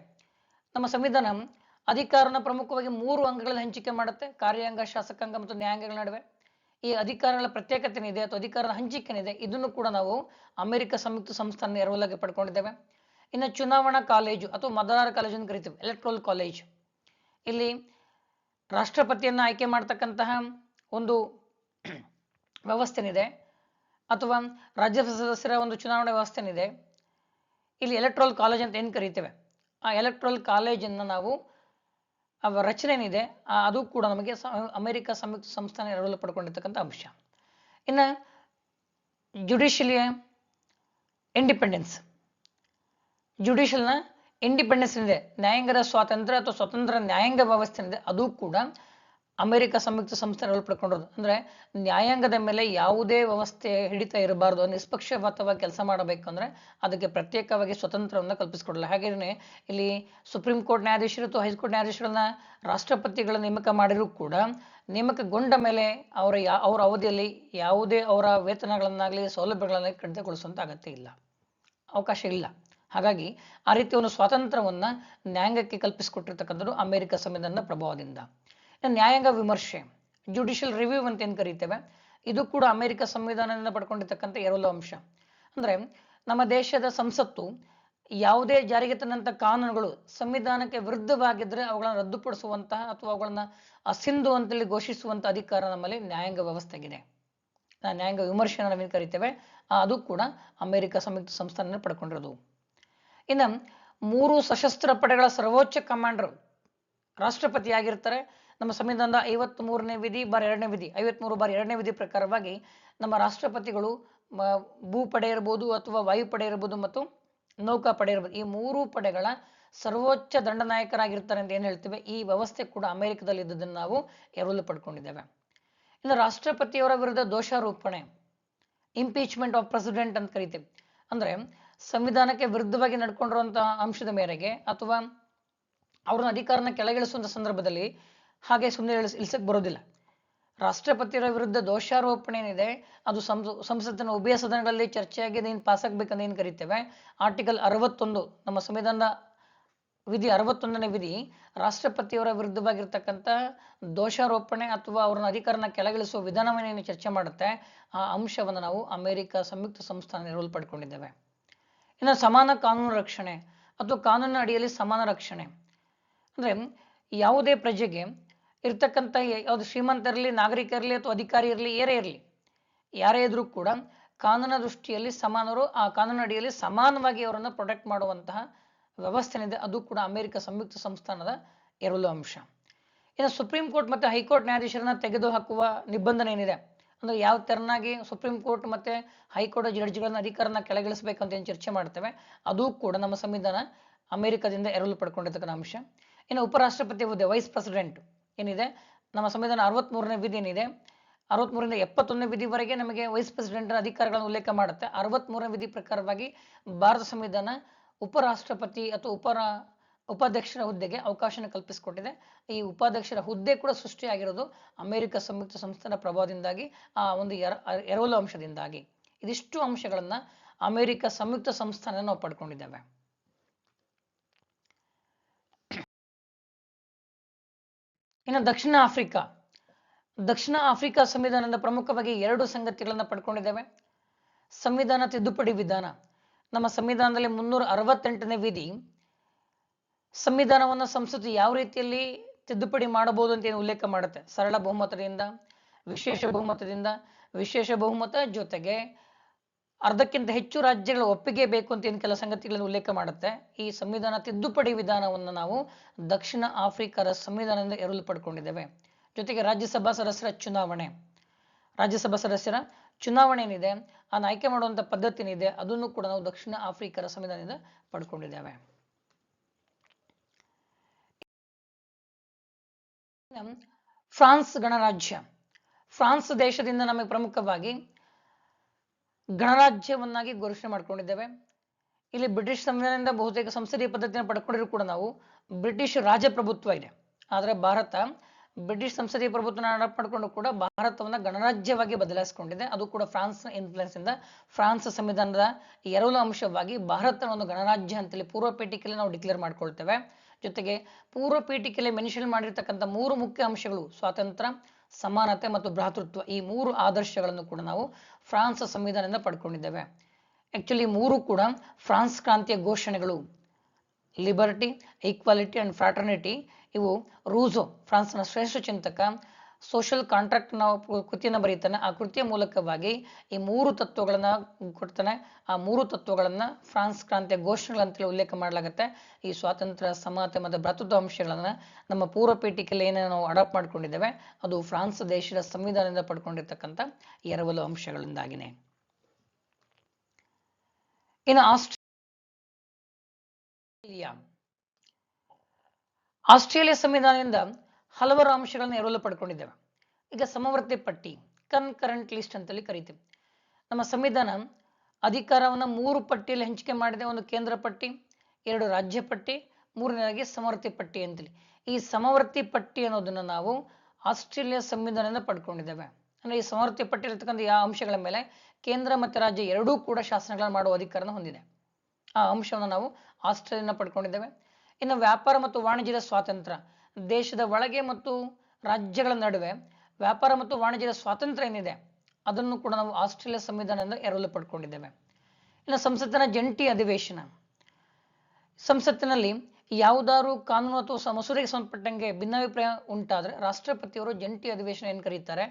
ನಮ್ಮ ಸಂವಿಧಾನ ಅಧಿಕಾರನ ಪ್ರಮುಖವಾಗಿ ಮೂರು ಅಂಗಗಳಲ್ಲಿ ಹಂಚಿಕೆ ಮಾಡುತ್ತೆ. ಕಾರ್ಯಾಂಗ, ಶಾಸಕಾಂಗ ಮತ್ತು ನ್ಯಾಯಾಂಗಗಳ ನಡುವೆ. ಈ ಅಧಿಕಾರಗಳ ಪ್ರತ್ಯೇಕತೆ ಇದೆ ಅಥವಾ ಅಧಿಕಾರದ ಹಂಚಿಕೆ ಏನಿದೆ ಇದನ್ನು ಕೂಡ ನಾವು ಅಮೆರಿಕ ಸಂಯುಕ್ತ ಸಂಸ್ಥಾನ ಎರವಲಾಗಿ ಪಡ್ಕೊಂಡಿದ್ದೇವೆ. ಇನ್ನು ಚುನಾವಣಾ ಕಾಲೇಜು ಅಥವಾ ಮತದಾರ ಕಾಲೇಜು ಅಂತ ಕರಿತೀವಿ, ಎಲೆಕ್ಟ್ರಲ್ ಕಾಲೇಜ್. ಇಲ್ಲಿ ರಾಷ್ಟ್ರಪತಿಯನ್ನು ಆಯ್ಕೆ ಮಾಡ್ತಕ್ಕಂತಹ ಒಂದು ವ್ಯವಸ್ಥೆನಿದೆ ಅಥವಾ ರಾಜ್ಯ ಸದಸ್ಯರ ಒಂದು ಚುನಾವಣಾ ವ್ಯವಸ್ಥೆನಿದೆ. ಇಲ್ಲಿ ಎಲೆಕ್ಟ್ರಲ್ ಕಾಲೇಜ್ ಅಂತ ಏನು ಕರಿತೇವೆ? ಆ ಎಲೆಕ್ಟ್ರಲ್ ಕಾಲೇಜನ್ನು ನಾವು ರಚನೆ ಏನಿದೆ ಅದು ಕೂಡ ನಮಗೆ ಅಮೆರಿಕ ಸಂಯುಕ್ತ ಸಂಸ್ಥಾನ ಎರಡಲು ಪಡ್ಕೊಂಡಿರ್ತಕ್ಕಂಥ ಅಂಶ. ಇನ್ನು ಜುಡಿಷಿಯಲಿಯ ಇಂಡಿಪೆಂಡೆನ್ಸ್ ಜುಡಿಷಿಯಲ್ನ ಇಂಡಿಪೆಂಡೆನ್ಸ್ ಏನಿದೆ, ನ್ಯಾಯಾಂಗದ ಸ್ವಾತಂತ್ರ್ಯ ಅಥವಾ ಸ್ವತಂತ್ರ ನ್ಯಾಯಾಂಗ ವ್ಯವಸ್ಥೆ ಏನಿದೆ, ಅದು ಕೂಡ ಅಮೆರಿಕ ಸಂಯುಕ್ತ ಸಂಸ್ಥೆ ಒಳಪಡ್ಕೊಂಡಿರೋದು. ಅಂದ್ರೆ ನ್ಯಾಯಾಂಗದ ಮೇಲೆ ಯಾವುದೇ ವ್ಯವಸ್ಥೆ ಹಿಡಿತ ಇರಬಾರ್ದು, ನಿಷ್ಪಕ್ಷಪಾತವಾಗಿ ಕೆಲಸ ಮಾಡಬೇಕು ಅಂದ್ರೆ ಅದಕ್ಕೆ ಪ್ರತ್ಯೇಕವಾಗಿ ಸ್ವತಂತ್ರವನ್ನು ಕಲ್ಪಿಸಿಕೊಡಲ್ಲ. ಹಾಗೇನೆ ಇಲ್ಲಿ ಸುಪ್ರೀಂ ಕೋರ್ಟ್ ನ್ಯಾಯಾಧೀಶರು ಅಥವಾ ಹೈಕೋರ್ಟ್ ನ್ಯಾಯಾಧೀಶರನ್ನ ರಾಷ್ಟ್ರಪತಿಗಳ ನೇಮಕ ಮಾಡಿರೂ ಕೂಡ ನೇಮಕಗೊಂಡ ಮೇಲೆ ಅವರ ಯಾ, ಅವರ ಅವಧಿಯಲ್ಲಿ ಯಾವುದೇ ಅವರ ವೇತನಗಳನ್ನಾಗಲಿ ಸೌಲಭ್ಯಗಳನ್ನಾಗಲಿ ಕಡಿತಗೊಳಿಸುವಂತ ಅಗತ್ಯ ಇಲ್ಲ. ಅವಕಾಶ ಇಲ್ಲ. ಹಾಗಾಗಿ ಆ ರೀತಿಯ ಒಂದು ಸ್ವಾತಂತ್ರ್ಯವನ್ನ ನ್ಯಾಯಾಂಗಕ್ಕೆ ಕಲ್ಪಿಸಿಕೊಟ್ಟಿರ್ತಕ್ಕಂಥದ್ದು ಅಮೆರಿಕ ಸಂವಿಧಾನದ ಪ್ರಭಾವದಿಂದ. ನ್ಯಾಯಾಂಗ ವಿಮರ್ಶೆ ಜುಡಿಷಿಯಲ್ ರಿವ್ಯೂ ಅಂತ ಏನು ಕರಿತೇವೆ, ಇದು ಕೂಡ ಅಮೆರಿಕ ಸಂವಿಧಾನದಿಂದ ಪಡ್ಕೊಂಡಿರ್ತಕ್ಕಂಥ ಎರವಲು ಅಂಶ. ಅಂದ್ರೆ ನಮ್ಮ ದೇಶದ ಸಂಸತ್ತು ಯಾವುದೇ ಜಾರಿಗೆ ತಂದಂಥ ಕಾನೂನುಗಳು ಸಂವಿಧಾನಕ್ಕೆ ವಿರುದ್ಧವಾಗಿದ್ದರೆ ಅವುಗಳನ್ನು ರದ್ದುಪಡಿಸುವಂತಹ ಅಥವಾ ಅವುಗಳನ್ನ ಅಸಿಂಧು ಅಂತೇಳಿ ಘೋಷಿಸುವಂತ ಅಧಿಕಾರ ನಮ್ಮಲ್ಲಿ ನ್ಯಾಯಾಂಗ ವ್ಯವಸ್ಥೆಗಿದೆ. ನ್ಯಾಯಾಂಗ ವಿಮರ್ಶೆ ನಾವೇನು ಕರಿತೇವೆ ಅದು ಕೂಡ ಅಮೆರಿಕ ಸಂಯುಕ್ತ ಸಂಸ್ಥಾನ ಪಡ್ಕೊಂಡಿರೋದು. ಇನ್ನು ಮೂರು ಸಶಸ್ತ್ರ ಪಡೆಗಳ ಸರ್ವೋಚ್ಚ ಕಮಾಂಡರ್ ರಾಷ್ಟ್ರಪತಿ ಆಗಿರ್ತಾರೆ ನಮ್ಮ ಸಂವಿಧಾನದ ಐವತ್ತ್ ಮೂರನೇ ವಿಧಿ ಬಾರ್ ಎರಡನೇ ವಿಧಿ, ಐವತ್ಮೂರು ಬಾರ್ ಎರಡನೇ ವಿಧಿ ಪ್ರಕಾರವಾಗಿ ನಮ್ಮ ರಾಷ್ಟ್ರಪತಿಗಳು ಭೂ ಪಡೆ ಇರ್ಬೋದು ಅಥವಾ ವಾಯುಪಡೆ ಇರ್ಬೋದು ಮತ್ತು ನೌಕಾಪಡೆ ಇರ್ಬೋದು, ಈ ಮೂರು ಪಡೆಗಳ ಸರ್ವೋಚ್ಚ ದಂಡನಾಯಕರಾಗಿರ್ತಾರೆ ಅಂತ ಏನು ಹೇಳ್ತೇವೆ? ಈ ವ್ಯವಸ್ಥೆ ಕೂಡ ಅಮೆರಿಕದಲ್ಲಿ ಇದ್ದದನ್ನು ನಾವು ಎರವಲು ಪಡ್ಕೊಂಡಿದ್ದೇವೆ. ಇನ್ನು ರಾಷ್ಟ್ರಪತಿಯವರ ವಿರುದ್ಧ ದೋಷಾರೋಪಣೆ ಇಂಪೀಚ್ಮೆಂಟ್ ಆಫ್ ಪ್ರೆಸಿಡೆಂಟ್ ಅಂತ ಕರಿತೇವೆ. ಅಂದ್ರೆ ಸಂವಿಧಾನಕ್ಕೆ ವಿರುದ್ಧವಾಗಿ ನಡ್ಕೊಂಡಿರುವಂತಹ ಅಂಶದ ಮೇರೆಗೆ ಅಥವಾ ಅವ್ರನ್ನ ಅಧಿಕಾರನ ಕೆಳಗಿಳಿಸುವಂತ ಸಂದರ್ಭದಲ್ಲಿ ಹಾಗೆ ಸುಮ್ಮನೆ ಇಳಿಸ್ ಬರೋದಿಲ್ಲ. ರಾಷ್ಟ್ರಪತಿಯವರ ವಿರುದ್ಧ ದೋಷಾರೋಪಣೆ ಏನಿದೆ, ಅದು ಸಂಸ, ಸಂಸತ್ತಿನ ಉಭಯ ಸದನಗಳಲ್ಲಿ ಚರ್ಚೆಯಾಗಿ ಏನು ಪಾಸ್ ಆಗ್ಬೇಕಂತ ಏನು ಕರಿತೇವೆ? ಆರ್ಟಿಕಲ್ ಅರವತ್ತೊಂದು, ನಮ್ಮ ಸಂವಿಧಾನದ ವಿಧಿ ಅರವತ್ತೊಂದನೇ ವಿಧಿ, ರಾಷ್ಟ್ರಪತಿಯವರ ವಿರುದ್ಧವಾಗಿರ್ತಕ್ಕಂಥ ದೋಷಾರೋಪಣೆ ಅಥವಾ ಅವ್ರನ್ನ ಅಧಿಕಾರನ ಕೆಳಗಿಳಿಸುವ ವಿಧಾನವನ್ನು ಏನು ಚರ್ಚೆ ಮಾಡುತ್ತೆ. ಆ ಅಂಶವನ್ನು ನಾವು ಅಮೆರಿಕ ಸಂಯುಕ್ತ ಸಂಸ್ಥಾನ ನೆರವು ಪಡ್ಕೊಂಡಿದ್ದೇವೆ. ಇನ್ನು ಸಮಾನ ಕಾನೂನು ರಕ್ಷಣೆ, ಅಥವಾ ಕಾನೂನಿನ ಅಡಿಯಲ್ಲಿ ಸಮಾನ ರಕ್ಷಣೆ. ಅಂದ್ರೆ ಯಾವುದೇ ಪ್ರಜೆಗೆ ಇರ್ತಕ್ಕಂಥ ಯಾವುದು ಶ್ರೀಮಂತ ಇರಲಿ, ನಾಗರಿಕ ಅಥವಾ ಅಧಿಕಾರಿ ಇರಲಿ, ಏರೇ ಇರಲಿ, ಯಾರೇ ಇದ್ರೂ ಕೂಡ ಕಾನೂನ ದೃಷ್ಟಿಯಲ್ಲಿ ಸಮಾನರು, ಆ ಕಾನೂನು ಅಡಿಯಲ್ಲಿ ಸಮಾನವಾಗಿ ಅವರನ್ನು ಪ್ರೊಟೆಕ್ಟ್ ಮಾಡುವಂತಹ ವ್ಯವಸ್ಥೆನಿದೆ ಅದು ಕೂಡ ಅಮೆರಿಕ ಸಂಯುಕ್ತ ಸಂಸ್ಥಾನದ ಎರಲು ಅಂಶ. ಇನ್ನು ಸುಪ್ರೀಂ ಕೋರ್ಟ್ ಮತ್ತು ಹೈಕೋರ್ಟ್ ನ್ಯಾಯಾಧೀಶರನ್ನ ತೆಗೆದುಹಾಕುವ ನಿಬಂಧನೆ ಏನಿದೆ? ಅಂದ್ರೆ ಯಾವ ತೆರನಾಗಿ ಸುಪ್ರೀಂ ಕೋರ್ಟ್ ಮತ್ತೆ ಹೈಕೋರ್ಟ್ ಜಡ್ಜ್ಗಳನ್ನ, ಅಧಿಕಾರನ ಕೆಳಗಿಳಿಸಬೇಕಂತ ಏನು ಚರ್ಚೆ ಮಾಡ್ತೇವೆ, ಅದು ಕೂಡ ನಮ್ಮ ಸಂವಿಧಾನ ಅಮೆರಿಕದಿಂದ ಎರಲು ಪಡ್ಕೊಂಡಿರ್ತಕ್ಕಂಥ ಅಂಶ. ಇನ್ನು ಉಪರಾಷ್ಟ್ರಪತಿ ಹುದ್ದೆ ವೈಸ್ ಪ್ರೆಸಿಡೆಂಟ್ ಏನಿದೆ? ನಮ್ಮ ಸಂವಿಧಾನ ಅರವತ್ಮೂರನೇ ವಿಧಿ ಏನಿದೆ? ಅರವತ್ಮೂರಿಂದ ಎಪ್ಪತ್ತೊಂದನೇ ವಿಧಿವರೆಗೆ ನಮಗೆ ವೈಸ್ ಪ್ರೆಸಿಡೆಂಟರ ಅಧಿಕಾರಗಳನ್ನು ಉಲ್ಲೇಖ ಮಾಡುತ್ತೆ. ಅರವತ್ಮೂರನೇ ವಿಧಿ ಪ್ರಕಾರವಾಗಿ ಭಾರತ ಸಂವಿಧಾನ ಉಪರಾಷ್ಟ್ರಪತಿ ಅಥವಾ ಉಪರ ಉಪಾಧ್ಯಕ್ಷರ ಹುದ್ದೆಗೆ ಅವಕಾಶನ ಕಲ್ಪಿಸಿಕೊಟ್ಟಿದೆ. ಈ ಉಪಾಧ್ಯಕ್ಷರ ಹುದ್ದೆ ಕೂಡ ಸೃಷ್ಟಿಯಾಗಿರೋದು ಅಮೆರಿಕ ಸಂಯುಕ್ತ ಸಂಸ್ಥಾನ ಪ್ರಭಾವದಿಂದಾಗಿ, ಆ ಒಂದು ಎರ, ಎರವಲು ಅಂಶದಿಂದಾಗಿ. ಇದಿಷ್ಟು ಅಂಶಗಳನ್ನು ಅಮೆರಿಕ ಸಂಯುಕ್ತ ಸಂಸ್ಥಾನ ನಾವು ಪಡ್ಕೊಂಡಿದ್ದೇವೆ. ಇನ್ನು ದಕ್ಷಿಣ ಆಫ್ರಿಕಾ. ದಕ್ಷಿಣ ಆಫ್ರಿಕಾ ಸಂವಿಧಾನದ ಪ್ರಮುಖವಾಗಿ ಎರಡು ಸಂಗತಿಗಳನ್ನು ಪಡ್ಕೊಂಡಿದ್ದೇವೆ. ಸಂವಿಧಾನ ತಿದ್ದುಪಡಿ ವಿಧಾನ. ನಮ್ಮ ಸಂವಿಧಾನದಲ್ಲಿ ಮುನ್ನೂರ ಅರವತ್ತೆಂಟನೇ ವಿಧಿ. ಸಂವಿಧಾನವನ್ನು ಸಂಸತ್ತು ಯಾವ ರೀತಿಯಲ್ಲಿ ತಿದ್ದುಪಡಿ ಮಾಡಬಹುದು ಅಂತ ಏನು ಉಲ್ಲೇಖ ಮಾಡುತ್ತೆ? ಸರಳ ಬಹುಮತದಿಂದ, ವಿಶೇಷ ಬಹುಮತದಿಂದ, ವಿಶೇಷ ಬಹುಮತ ಜೊತೆಗೆ ಅರ್ಧಕ್ಕಿಂತ ಹೆಚ್ಚು ರಾಜ್ಯಗಳ ಒಪ್ಪಿಗೆ ಬೇಕು ಅಂತ ಏನು ಕೆಲ ಸಂಗತಿಗಳನ್ನು ಉಲ್ಲೇಖ ಮಾಡುತ್ತೆ. ಈ ಸಂವಿಧಾನ ತಿದ್ದುಪಡಿ ವಿಧಾನವನ್ನು ನಾವು ದಕ್ಷಿಣ ಆಫ್ರಿಕಾದ ಸಂವಿಧಾನದಿಂದ ಎರಲು ಪಡ್ಕೊಂಡಿದ್ದೇವೆ. ಜೊತೆಗೆ ರಾಜ್ಯಸಭಾ ಸದಸ್ಯರ ಚುನಾವಣೆ. ರಾಜ್ಯಸಭಾ ಸದಸ್ಯರ ಚುನಾವಣೆ ಏನಿದೆ, ಅದನ್ನು ಆಯ್ಕೆ ಮಾಡುವಂಥ ಪದ್ಧತಿ ಏನಿದೆ, ಅದನ್ನು ಕೂಡ ನಾವು ದಕ್ಷಿಣ ಆಫ್ರಿಕಾದ ಸಂವಿಧಾನದಿಂದ ಪಡ್ಕೊಂಡಿದ್ದೇವೆ. ಫ್ರಾನ್ಸ್ ಗಣರಾಜ್ಯ. ಫ್ರಾನ್ಸ್ ದೇಶದಿಂದ ನಮಗೆ ಪ್ರಮುಖವಾಗಿ ಗಣರಾಜ್ಯವನ್ನಾಗಿ ಘೋಷಣೆ ಮಾಡ್ಕೊಂಡಿದ್ದೇವೆ. ಇಲ್ಲಿ ಬ್ರಿಟಿಷ್ ಸಂವಿಧಾನದಿಂದ ಬಹುತೇಕ ಸಂಸದೀಯ ಪದ್ಧತಿಯನ್ನು ಪಡ್ಕೊಂಡಿರೋ ಕೂಡ ನಾವು. ಬ್ರಿಟಿಷ್ ರಾಜಪ್ರಭುತ್ವ ಇದೆ. ಆದರೆ ಭಾರತ ಬ್ರಿಟಿಷ್ ಸಂಸದೀಯ ಪ್ರಭುತ್ವನ ಪಡ್ಕೊಂಡು ಕೂಡ ಭಾರತವನ್ನ ಗಣರಾಜ್ಯವಾಗಿ ಬದಲಾಯಿಸಿಕೊಂಡಿದೆ. ಅದು ಕೂಡ ಫ್ರಾನ್ಸ್ ಇನ್ಫ್ಲುಯೆನ್ಸ್ ಇಂದ. ಫ್ರಾನ್ಸ್ ಸಂವಿಧಾನದ ಎರವಲು ಅಂಶವಾಗಿ ಭಾರತ ಒಂದು ಗಣರಾಜ್ಯ ಅಂತೇಳಿ ಪೂರ್ವ ಪೀಠಿಕೆಯಲ್ಲಿ ನಾವು ಡಿಕ್ಲೇರ್ ಮಾಡ್ಕೊಳ್ತೇವೆ. ಜೊತೆಗೆ ಪೂರ್ವ ಪೀಠಿಕೆಯಲ್ಲಿ ಮೆನ್ಷನ್ ಮಾಡಿರ್ತಕ್ಕಂಥ ಮೂರು ಮುಖ್ಯ ಅಂಶಗಳು ಸ್ವಾತಂತ್ರ್ಯ ಸಮಾನತೆ ಮತ್ತು ಭ್ರಾತೃತ್ವ ಈ ಮೂರು ಆದರ್ಶಗಳನ್ನು ಕೂಡ ನಾವು ಫ್ರಾನ್ಸ್ ಸಂವಿಧಾನದಿಂದ ಪಡ್ಕೊಂಡಿದ್ದೇವೆ. ಆಕ್ಚುಲಿ ಮೂರು ಕೂಡ ಫ್ರಾನ್ಸ್ ಕ್ರಾಂತಿಯ ಘೋಷಣೆಗಳು ಲಿಬರ್ಟಿ ಈಕ್ವಾಲಿಟಿ ಅಂಡ್ ಫ್ರಾಟರ್ನಿಟಿ ಇವು ರೂಸೋ, ಫ್ರಾನ್ಸ್ನ ಶ್ರೇಷ್ಠ ಚಿಂತಕ ಸೋಷಿಯಲ್ ಕಾಂಟ್ರಾಕ್ಟ್ ನಾವು ಕೃತಿಯನ್ನು ಬರೀತಾನೆ. ಆ ಕೃತಿಯ ಮೂಲಕವಾಗಿ ಈ ಮೂರು ತತ್ವಗಳನ್ನ ಕೊಡ್ತಾನೆ. ಆ ಮೂರು ತತ್ವಗಳನ್ನ ಫ್ರಾನ್ಸ್ ಕ್ರಾಂತಿಯ ಘೋಷಣೆಗಳಂತೇಳಿ ಉಲ್ಲೇಖ ಮಾಡಲಾಗುತ್ತೆ. ಈ ಸ್ವಾತಂತ್ರ್ಯ ಸಮಾನತೆ ಮತ್ತು ಭ್ರಾತೃತ್ವ ಅಂಶಗಳನ್ನ ನಮ್ಮ ಪೂರ್ವ ಪೀಠಿಕೆಯಲ್ಲಿ ಏನೇನು ನಾವು ಅಡಾಪ್ಟ್ ಮಾಡ್ಕೊಂಡಿದ್ದೇವೆ, ಅದು ಫ್ರಾನ್ಸ್ ದೇಶದ ಸಂವಿಧಾನದಿಂದ ಪಡ್ಕೊಂಡಿರ್ತಕ್ಕಂಥ ಎರವಲು ಅಂಶಗಳಿಂದಾಗಿನೇ. ಇನ್ನು ಆಸ್ಟ್ರೇಲಿಯಾ. ಆಸ್ಟ್ರೇಲಿಯಾ ಸಂವಿಧಾನದಿಂದ ಹಲವಾರು ಅಂಶಗಳನ್ನು ಎರವಲು ಪಡ್ಕೊಂಡಿದ್ದೇವೆ. ಈಗ ಸಮವರ್ತಿ ಪಟ್ಟಿ ಕನ್ಕರೆಂಟ್ ಲಿಸ್ಟ್ ಅಂತೇಳಿ ಕರಿತೀವಿ. ನಮ್ಮ ಸಂವಿಧಾನ ಅಧಿಕಾರವನ್ನು ಮೂರು ಪಟ್ಟಿಯಲ್ಲಿ ಹಂಚಿಕೆ ಮಾಡಿದೆ. ಒಂದು ಕೇಂದ್ರ ಪಟ್ಟಿ, ಎರಡು ರಾಜ್ಯ ಪಟ್ಟಿ, ಮೂರನೇದಾಗಿ ಸಮವರ್ತಿ ಪಟ್ಟಿ ಅಂತೇಳಿ. ಈ ಸಮವರ್ತಿ ಪಟ್ಟಿ ಅನ್ನೋದನ್ನ ನಾವು ಆಸ್ಟ್ರೇಲಿಯಾ ಸಂವಿಧಾನದಿಂದ ಪಡ್ಕೊಂಡಿದ್ದೇವೆ. ಅಂದ್ರೆ ಈ ಸಮವರ್ತಿ ಪಟ್ಟಿಯಲ್ಲಿರ್ತಕ್ಕಂಥ ಯಾವ ಅಂಶಗಳ ಮೇಲೆ ಕೇಂದ್ರ ಮತ್ತು ರಾಜ್ಯ ಎರಡೂ ಕೂಡ ಶಾಸನಗಳನ್ನು ಮಾಡುವ ಅಧಿಕಾರನ ಹೊಂದಿದೆ. ಆ ಅಂಶವನ್ನು ನಾವು ಆಸ್ಟ್ರೇಲಿಯಾನ ಪಡ್ಕೊಂಡಿದ್ದೇವೆ. ಇನ್ನು ವ್ಯಾಪಾರ ಮತ್ತು ವಾಣಿಜ್ಯದ ಸ್ವಾತಂತ್ರ್ಯ. ದೇಶದ ಒಳಗೆ ಮತ್ತು ರಾಜ್ಯಗಳ ನಡುವೆ ವ್ಯಾಪಾರ ಮತ್ತು ವಾಣಿಜ್ಯದ ಸ್ವಾತಂತ್ರ್ಯ ಏನಿದೆ, ಅದನ್ನು ಕೂಡ ನಾವು ಆಸ್ಟ್ರೇಲಿಯಾ ಸಂವಿಧಾನದಿಂದ ಎರವಲು ಪಡ್ಕೊಂಡಿದ್ದೇವೆ. ಇನ್ನು ಸಂಸತ್ತಿನ ಜಂಟಿ ಅಧಿವೇಶನ. ಸಂಸತ್ತಿನಲ್ಲಿ ಯಾವುದಾದ್ರು ಕಾನೂನು ಅಥವಾ ಮಸೂದೆಗೆ ಸಂಬಂಧಪಟ್ಟಂಗೆ ಭಿನ್ನಾಭಿಪ್ರಾಯ ಉಂಟಾದ್ರೆ ರಾಷ್ಟ್ರಪತಿಯವರು ಜಂಟಿ ಅಧಿವೇಶನ ಏನು ಕರೀತಾರೆ?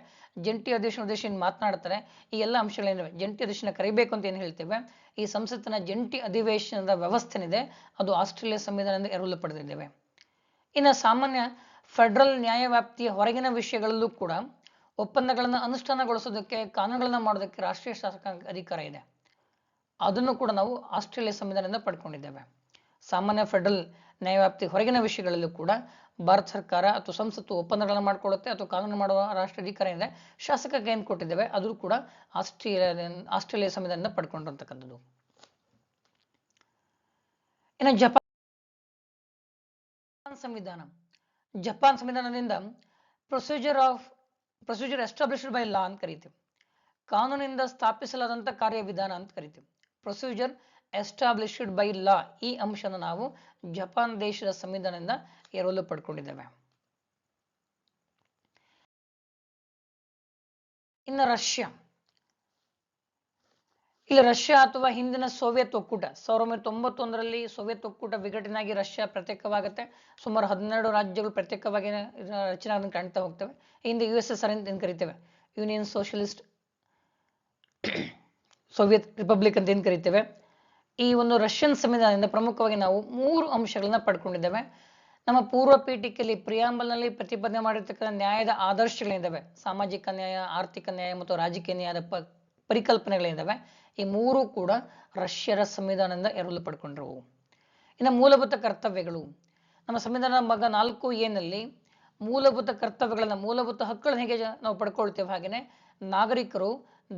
ಜಂಟಿ ಅಧಿವೇಶನ ಉದ್ದೇಶ ಏನು ಮಾತನಾಡ್ತಾರೆ? ಈ ಎಲ್ಲ ಅಂಶಗಳೇನಿವೆ ಜಂಟಿ ಅಧಿವೇಶನ ಕರಿಬೇಕು ಅಂತ ಏನು ಹೇಳ್ತೇವೆ? ಈ ಸಂಸತ್ತಿನ ಜಂಟಿ ಅಧಿವೇಶನದ ವ್ಯವಸ್ಥೆ ಏನಿದೆ ಅದು ಆಸ್ಟ್ರೇಲಿಯಾ ಸಂವಿಧಾನದಿಂದ ಎರವಲು ಪಡೆದಿದ್ದೇವೆ. ಇನ್ನು ಸಾಮಾನ್ಯ ಫೆಡರಲ್ ನ್ಯಾಯವ್ಯಾಪ್ತಿಯ ಹೊರಗಿನ ವಿಷಯಗಳಲ್ಲೂ ಕೂಡ ಒಪ್ಪಂದಗಳನ್ನು ಅನುಷ್ಠಾನಗೊಳಿಸೋದಕ್ಕೆ, ಕಾನೂನುಗಳನ್ನು ಮಾಡೋದಕ್ಕೆ ರಾಷ್ಟ್ರೀಯ ಶಾಸಕ ಅಧಿಕಾರ ಇದೆ. ಅದನ್ನು ಕೂಡ ನಾವು ಆಸ್ಟ್ರೇಲಿಯಾ ಸಂವಿಧಾನದಿಂದ ಪಡ್ಕೊಂಡಿದ್ದೇವೆ. ಸಾಮಾನ್ಯ ಫೆಡರಲ್ ನ್ಯಾಯವ್ಯಾಪ್ತಿ ಹೊರಗಿನ ವಿಷಯಗಳಲ್ಲೂ ಕೂಡ ಭಾರತ ಸರ್ಕಾರ ಅಥವಾ ಸಂಸತ್ತು ಒಪ್ಪಂದಗಳನ್ನು ಮಾಡಿಕೊಳ್ಳುತ್ತೆ ಅಥವಾ ಕಾನೂನು ಮಾಡುವ ರಾಷ್ಟ್ರ ಅಧಿಕಾರ ಇದೆ ಶಾಸಕಕ್ಕೆ ಏನು ಕೊಟ್ಟಿದ್ದೇವೆ. ಅದು ಕೂಡ ಆಸ್ಟ್ರೇಲಿಯಾ ಆಸ್ಟ್ರೇಲಿಯಾ ಸಂವಿಧಾನದಿಂದ ಪಡ್ಕೊಂಡಿರತಕ್ಕಂಥದ್ದು. ಇನ್ನು ಜಪಾನ್ ಸಂವಿಧಾನ. Japan ಸಂವಿಧಾನದಿಂದ procedure of procedure established by law ಅಂತ ಕರಿತೀವಿ. ಕಾನೂನಿಂದ ಸ್ಥಾಪಿಸಲಾದಂಥ ಕಾರ್ಯವಿಧಾನ ಅಂತ ಕರಿತೀವಿ. ಪ್ರೊಸೀಜರ್ ಎಸ್ಟಾಬ್ಲಿಷ್ಡ್ ಬೈ ಲಾ ಈ ಅಂಶನ ನಾವು ಜಪಾನ್ ದೇಶದ ಸಂವಿಧಾನದಿಂದ ಎರವಲು ಪಡ್ಕೊಂಡಿದ್ದೇವೆ. ಇನ್ನು ರಷ್ಯಾ. ಇಲ್ಲಿ, ರಷ್ಯಾ ಅಥವಾ ಹಿಂದಿನ ಸೋವಿಯತ್ ಒಕ್ಕೂಟ. ಸಾವಿರದ ಒಂಬೈನೂರ ತೊಂಬತ್ತೊಂದರಲ್ಲಿ ಸೋವಿಯತ್ ಒಕ್ಕೂಟ ವಿಘಟನೆಯಾಗಿ ರಷ್ಯಾ ಪ್ರತ್ಯೇಕವಾಗುತ್ತೆ. ಸುಮಾರು ಹನ್ನೆರಡು ರಾಜ್ಯಗಳು ಪ್ರತ್ಯೇಕವಾಗಿ ರಚನೆ ಅದನ್ನು ಕಾಣ್ತಾ ಹೋಗ್ತವೆ. ಹಿಂದೆ ಯು ಎಸ್ ಎಸ್ ಆರ್ ಅಂತ ಕರಿತೇವೆ? ಯೂನಿಯನ್ ಸೋಷಿಯಲಿಸ್ಟ್ ಸೋವಿಯತ್ ರಿಪಬ್ಲಿಕ್ ಅಂತ ಏನು ಕರಿತೇವೆ? ಈ ಒಂದು ರಷ್ಯನ್ ಸಂವಿಧಾನದಿಂದ ಪ್ರಮುಖವಾಗಿ ನಾವು ಮೂರು ಅಂಶಗಳನ್ನ ಪಡ್ಕೊಂಡಿದ್ದೇವೆ. ನಮ್ಮ ಪೂರ್ವ ಪೀಠಿಕೆಯಲ್ಲಿ ಪ್ರಿಯಾಂಬಲ್ನಲ್ಲಿ ಪ್ರತಿಪಾದನೆ ಮಾಡಿರ್ತಕ್ಕಂಥ ನ್ಯಾಯದ ಆದರ್ಶಗಳೇನಿದ್ದಾವೆ ಸಾಮಾಜಿಕ ನ್ಯಾಯ, ಆರ್ಥಿಕ ನ್ಯಾಯ ಮತ್ತು ರಾಜಕೀಯ ನ್ಯಾಯದ ಪ ಪರಿಕಲ್ಪನೆಗಳೇನಿದ್ದಾವೆ ಈ ಮೂರು ಕೂಡ ರಷ್ಯರ ಸಂವಿಧಾನದಿಂದ ಎರವಲು ಪಡ್ಕೊಂಡಿರುವು ಇನ್ನು ಮೂಲಭೂತ ಕರ್ತವ್ಯಗಳು. ನಮ್ಮ ಸಂವಿಧಾನದ ಭಾಗ ನಾಲ್ಕು ಏನಲ್ಲಿ ಮೂಲಭೂತ ಕರ್ತವ್ಯಗಳನ್ನು, ಮೂಲಭೂತ ಹಕ್ಕುಗಳನ್ನು ಹೇಗೆ ನಾವು ಪಡ್ಕೊಳ್ತೇವೆ ಹಾಗೆಯೇ ನಾಗರಿಕರು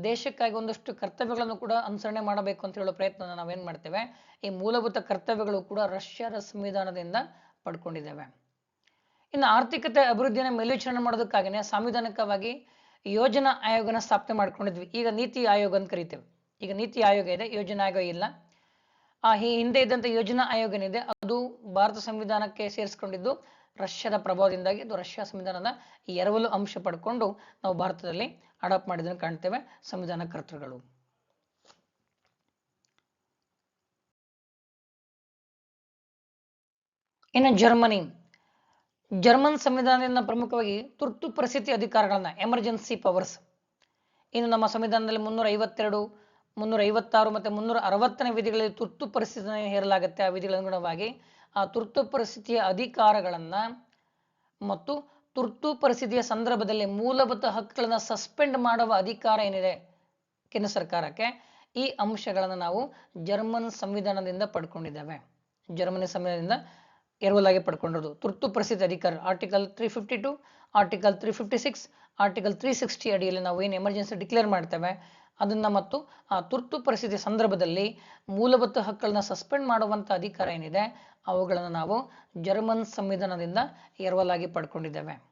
ದೇಶಕ್ಕಾಗಿ ಒಂದಷ್ಟು ಕರ್ತವ್ಯಗಳನ್ನು ಕೂಡ ಅನುಸರಣೆ ಮಾಡಬೇಕು ಅಂತ ಹೇಳೋ ಪ್ರಯತ್ನ ನಾವೇನು ಮಾಡ್ತೇವೆ? ಈ ಮೂಲಭೂತ ಕರ್ತವ್ಯಗಳು ಕೂಡ ರಷ್ಯಾದ ಸಂವಿಧಾನದಿಂದ ಪಡ್ಕೊಂಡಿದ್ದೇವೆ. ಇನ್ನು ಆರ್ಥಿಕತೆ ಅಭಿವೃದ್ಧಿಯನ್ನು ಮೇಲ್ವಿಚಾರಣೆ ಮಾಡೋದಕ್ಕಾಗಿನೇ ಸಾಂವಿಧಾನಿಕವಾಗಿ ಯೋಜನಾ ಆಯೋಗನ ಸ್ಥಾಪನೆ ಮಾಡ್ಕೊಂಡಿದ್ವಿ. ಈಗ ನೀತಿ ಆಯೋಗ ಅಂತ ಕರಿತೇವೆ. ಈಗ ನೀತಿ ಆಯೋಗ ಇದೆ, ಯೋಜನಾ ಆಯೋಗ ಇಲ್ಲ. ಆ ಈ ಹಿಂದೆ ಇದ್ದಂಥ ಯೋಜನಾ ಆಯೋಗ ಏನಿದೆ, ಅದು ಭಾರತ ಸಂವಿಧಾನಕ್ಕೆ ಸೇರಿಸ್ಕೊಂಡಿದ್ದು ರಷ್ಯಾದ ಪ್ರಭಾವದಿಂದಾಗಿ, ಅದು ರಷ್ಯಾ ಸಂವಿಧಾನದ ಎರವಲು ಅಂಶ ಪಡ್ಕೊಂಡು ನಾವು ಭಾರತದಲ್ಲಿ ಅಡಾಪ್ಟ್ ಮಾಡಿದ್ದನ್ನು ಕಾಣ್ತೇವೆ ಸಂವಿಧಾನ ಕರ್ತೃಗಳು. ಇನ್ನು ಜರ್ಮನಿ. ಜರ್ಮನ್ ಸಂವಿಧಾನದಿಂದ ಪ್ರಮುಖವಾಗಿ ತುರ್ತು ಪರಿಸ್ಥಿತಿ ಅಧಿಕಾರಗಳನ್ನ ಎಮರ್ಜೆನ್ಸಿ ಪವರ್ಸ್ ಇನ್ನು ನಮ್ಮ ಸಂವಿಧಾನದಲ್ಲಿ ಮುನ್ನೂರ ಐವತ್ತೆರಡು ಮುನ್ನೂರ ಐವತ್ತಾರು ಮತ್ತೆ ಮುನ್ನೂರ ಅರವತ್ತನೇ ವಿಧಿಗಳಲ್ಲಿ ತುರ್ತು ಪರಿಸ್ಥಿತಿಯನ್ನು ಹೇರಲಾಗುತ್ತೆ. ಆ ವಿಧಿಗಳ ಅನುಗುಣವಾಗಿ ಆ ತುರ್ತು ಪರಿಸ್ಥಿತಿಯ ಅಧಿಕಾರಗಳನ್ನು ಮತ್ತು ತುರ್ತು ಪರಿಸ್ಥಿತಿಯ ಸಂದರ್ಭದಲ್ಲಿ ಮೂಲಭೂತ ಹಕ್ಕುಗಳನ್ನು ಸಸ್ಪೆಂಡ್ ಮಾಡುವ ಅಧಿಕಾರ ಏನಿದೆ ಕೇಂದ್ರ ಸರ್ಕಾರಕ್ಕೆ, ಈ ಅಂಶಗಳನ್ನು ನಾವು ಜರ್ಮನ್ ಸಂವಿಧಾನದಿಂದ ಪಡ್ಕೊಂಡಿದ್ದೇವೆ. ಜರ್ಮನಿ ಸಂವಿಧಾನದಿಂದ ಎರವಲಾಗಿ ಪಡ್ಕೊಂಡಿರೋದು. ತುರ್ತು ಪರಿಸ್ಥಿತಿ ಅಧಿಕಾರ article three fifty two article three fifty six article three sixty ಅಡಿಯಲ್ಲಿ ನಾವು ಏನು ಎಮರ್ಜೆನ್ಸಿ ಡಿಕ್ಲೇರ್ ಮಾಡ್ತೇವೆ, ಅದನ್ನು ಮತ್ತು, ಆ, ತುರ್ತು ಪರಿಸ್ಥಿತಿ ಸಂದರ್ಭದಲ್ಲಿ ಮೂಲಭೂತ ಹಕ್ಕುಗಳನ್ನ ಸಸ್ಪೆಂಡ್ ಮಾಡುವಂಥ ಅಧಿಕಾರ ಏನಿದೆ, ಅವುಗಳನ್ನು ನಾವು ಜರ್ಮನ್ ಸಂವಿಧಾನದಿಂದ ಎರವಲಾಗಿ ಪಡ್ಕೊಂಡಿದ್ದೇವೆ.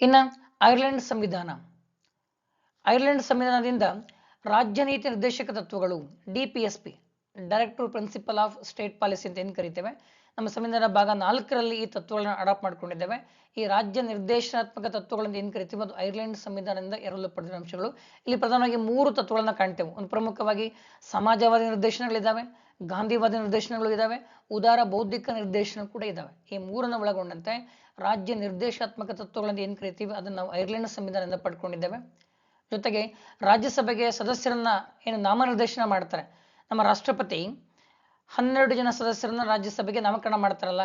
ಇನ್ನು ಐರ್ಲೆಂಡ್ ಸಂವಿಧಾನ. ಐರ್ಲೆಂಡ್ ಸಂವಿಧಾನದಿಂದ ರಾಜ್ಯ ನೀತಿ ನಿರ್ದೇಶಕ ತತ್ವಗಳು D P S P director principle of state policy ಅಂತ ಏನು ಕರಿತೇವೆ? ನಮ್ಮ ಸಂವಿಧಾನ ಭಾಗ ನಾಲ್ಕರಲ್ಲಿ ಈ ತತ್ವಗಳನ್ನ ಅಡಾಪ್ಟ್ ಮಾಡ್ಕೊಂಡಿದ್ದೇವೆ. ಈ ರಾಜ್ಯ ನಿರ್ದೇಶನಾತ್ಮಕ ತತ್ವಗಳಿಂದ ಏನು ಕರಿತೀವಿ? ಅದು ಐರ್ಲೆಂಡ್ ಸಂವಿಧಾನದಿಂದ ಎರಲು ಪಡೆದ ಅಂಶಗಳು. ಇಲ್ಲಿ ಪ್ರಧಾನವಾಗಿ ಮೂರು ತತ್ವಗಳನ್ನ ಕಾಣ್ತೇವೆ. ಒಂದು ಪ್ರಮುಖವಾಗಿ ಸಮಾಜವಾದಿ ನಿರ್ದೇಶನಗಳಿದ್ದಾವೆ ಗಾಂಧಿವಾದಿ ನಿರ್ದೇಶನಗಳು ಇದ್ದಾವೆ ಉದಾರ ಬೌದ್ಧಿಕ ನಿರ್ದೇಶನ ಕೂಡ ಇದ್ದಾವೆ ಈ ಮೂರನ್ನು ಒಳಗೊಂಡಂತೆ ರಾಜ್ಯ ನಿರ್ದೇಶಾತ್ಮಕ ತತ್ವಗಳಿಂದ ಏನು ಕರಿತೀವಿ? ಅದನ್ನು ನಾವು ಐರ್ಲೆಂಡ್ ಸಂವಿಧಾನದಿಂದ ಪಡ್ಕೊಂಡಿದ್ದೇವೆ. ಜೊತೆಗೆ ರಾಜ್ಯಸಭೆಗೆ ಸದಸ್ಯರನ್ನ ಏನು ನಾಮನಿರ್ದೇಶನ ಮಾಡ್ತಾರೆ. ನಮ್ಮ ರಾಷ್ಟ್ರಪತಿ ಹನ್ನೆರಡು ಜನ ಸದಸ್ಯರನ್ನ ರಾಜ್ಯಸಭೆಗೆ ನಾಮಕರಣ ಮಾಡ್ತಾರಲ್ಲ.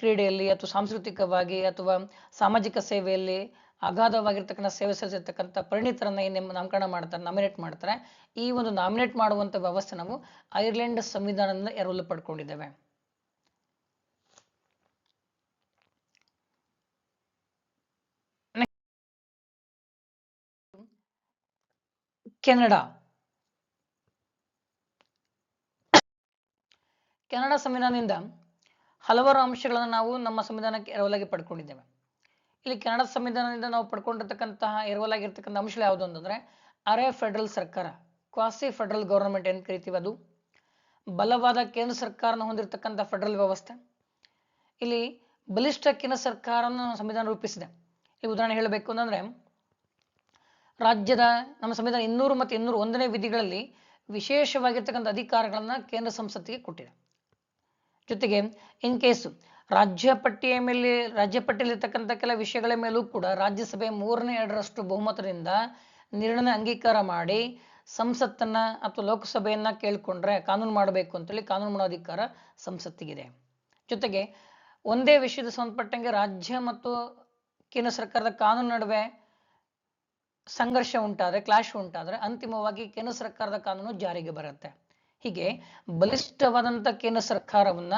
ಕ್ರೀಡೆಯಲ್ಲಿ ಅಥವಾ ಸಾಂಸ್ಕೃತಿಕವಾಗಿ ಅಥವಾ ಸಾಮಾಜಿಕ ಸೇವೆಯಲ್ಲಿ ಅಗಾಧವಾಗಿರ್ತಕ್ಕಂಥ ಸೇವೆ ಸಲ್ಲಿಸಿರ್ತಕ್ಕಂಥ ಪರಿಣಿತರನ್ನ ಏನು ನಾಮಕರಣ ಮಾಡ್ತಾರೆ, ನಾಮಿನೇಟ್ ಮಾಡ್ತಾರೆ. ಈ ಒಂದು ನಾಮಿನೇಟ್ ಮಾಡುವಂತ ವ್ಯವಸ್ಥೆ ನಾವು ಐರ್ಲೆಂಡ್ ಸಂವಿಧಾನದಿಂದ ಎರವಲು ಪಡ್ಕೊಂಡಿದ್ದೇವೆ. ಕೆನಡಾ. ಕೆನಡಾ ಸಂವಿಧಾನದಿಂದ ಹಲವಾರು ಅಂಶಗಳನ್ನು ನಾವು ನಮ್ಮ ಸಂವಿಧಾನಕ್ಕೆ ಎರವಲಾಗಿ ಪಡ್ಕೊಂಡಿದ್ದೇವೆ. ಇಲ್ಲಿ ಕೆನಡಾ ಸಂವಿಧಾನದಿಂದ ನಾವು ಪಡ್ಕೊಂಡಿರ್ತಕ್ಕಂತಹ ಎರವಲಾಗಿರ್ತಕ್ಕಂಥ ಅಂಶಗಳು ಯಾವುದು ಅಂತಂದ್ರೆ, ಅರೆ ಫೆಡರಲ್ ಸರ್ಕಾರ, ಕ್ವಾಸಿ ಫೆಡರಲ್ ಗವರ್ನಮೆಂಟ್ ಏನು ಕರಿತೀವಿ ಅದು? ಬಲವಾದ ಕೇಂದ್ರ ಸರ್ಕಾರನ ಹೊಂದಿರತಕ್ಕಂಥ ಫೆಡರಲ್ ವ್ಯವಸ್ಥೆ. ಇಲ್ಲಿ ಬಲಿಷ್ಠ ಕೇಂದ್ರ ಸರ್ಕಾರವನ್ನು ಸಂವಿಧಾನ ರೂಪಿಸಿದೆ. ಈ ಉದಾಹರಣೆ ಹೇಳಬೇಕು ಅಂತಂದ್ರೆ ರಾಜ್ಯದ ನಮ್ಮ ಸಂವಿಧಾನ ಇನ್ನೂರು ಮತ್ತು ಇನ್ನೂರ ಒಂದನೇ ವಿಧಿಗಳಲ್ಲಿ ವಿಶೇಷವಾಗಿರ್ತಕ್ಕಂಥ ಅಧಿಕಾರಗಳನ್ನು ಕೇಂದ್ರ ಸಂಸತ್ತಿಗೆ ಕೊಟ್ಟಿದೆ. ಜೊತೆಗೆ ಇನ್ ಕೇಸು ರಾಜ್ಯ ಪಟ್ಟಿಯ ಮೇಲೆ, ರಾಜ್ಯ ಪಟ್ಟಿಯಲ್ಲಿರ್ತಕ್ಕಂಥ ಕೆಲ ವಿಷಯಗಳ ಮೇಲೂ ಕೂಡ ರಾಜ್ಯಸಭೆ ಮೂರನೇ ಎರಡರಷ್ಟು ಬಹುಮತದಿಂದ ನಿರ್ಣಯ ಅಂಗೀಕಾರ ಮಾಡಿ ಸಂಸತ್ತನ್ನ ಅಥವಾ ಲೋಕಸಭೆಯನ್ನ ಕೇಳಿಕೊಂಡ್ರೆ ಕಾನೂನು ಮಾಡಬೇಕು ಅಂತೇಳಿ ಕಾನೂನು ಮಾಡೋ ಅಧಿಕಾರ ಸಂಸತ್ತಿಗಿದೆ. ಜೊತೆಗೆ ಒಂದೇ ವಿಷಯದ ಸಂಬಂಧಪಟ್ಟಂಗೆ ರಾಜ್ಯ ಮತ್ತು ಕೇಂದ್ರ ಸರ್ಕಾರದ ಕಾನೂನು ನಡುವೆ ಸಂಘರ್ಷ ಉಂಟಾದ್ರೆ ಕ್ಲಾಶ್ ಉಂಟಾದ್ರೆ ಅಂತಿಮವಾಗಿ ಕೇಂದ್ರ ಸರ್ಕಾರದ ಕಾನೂನು ಜಾರಿಗೆ ಬರುತ್ತೆ. ಹೀಗೆ ಬಲಿಷ್ಠವಾದಂತ ಕೇಂದ್ರ ಸರ್ಕಾರವನ್ನ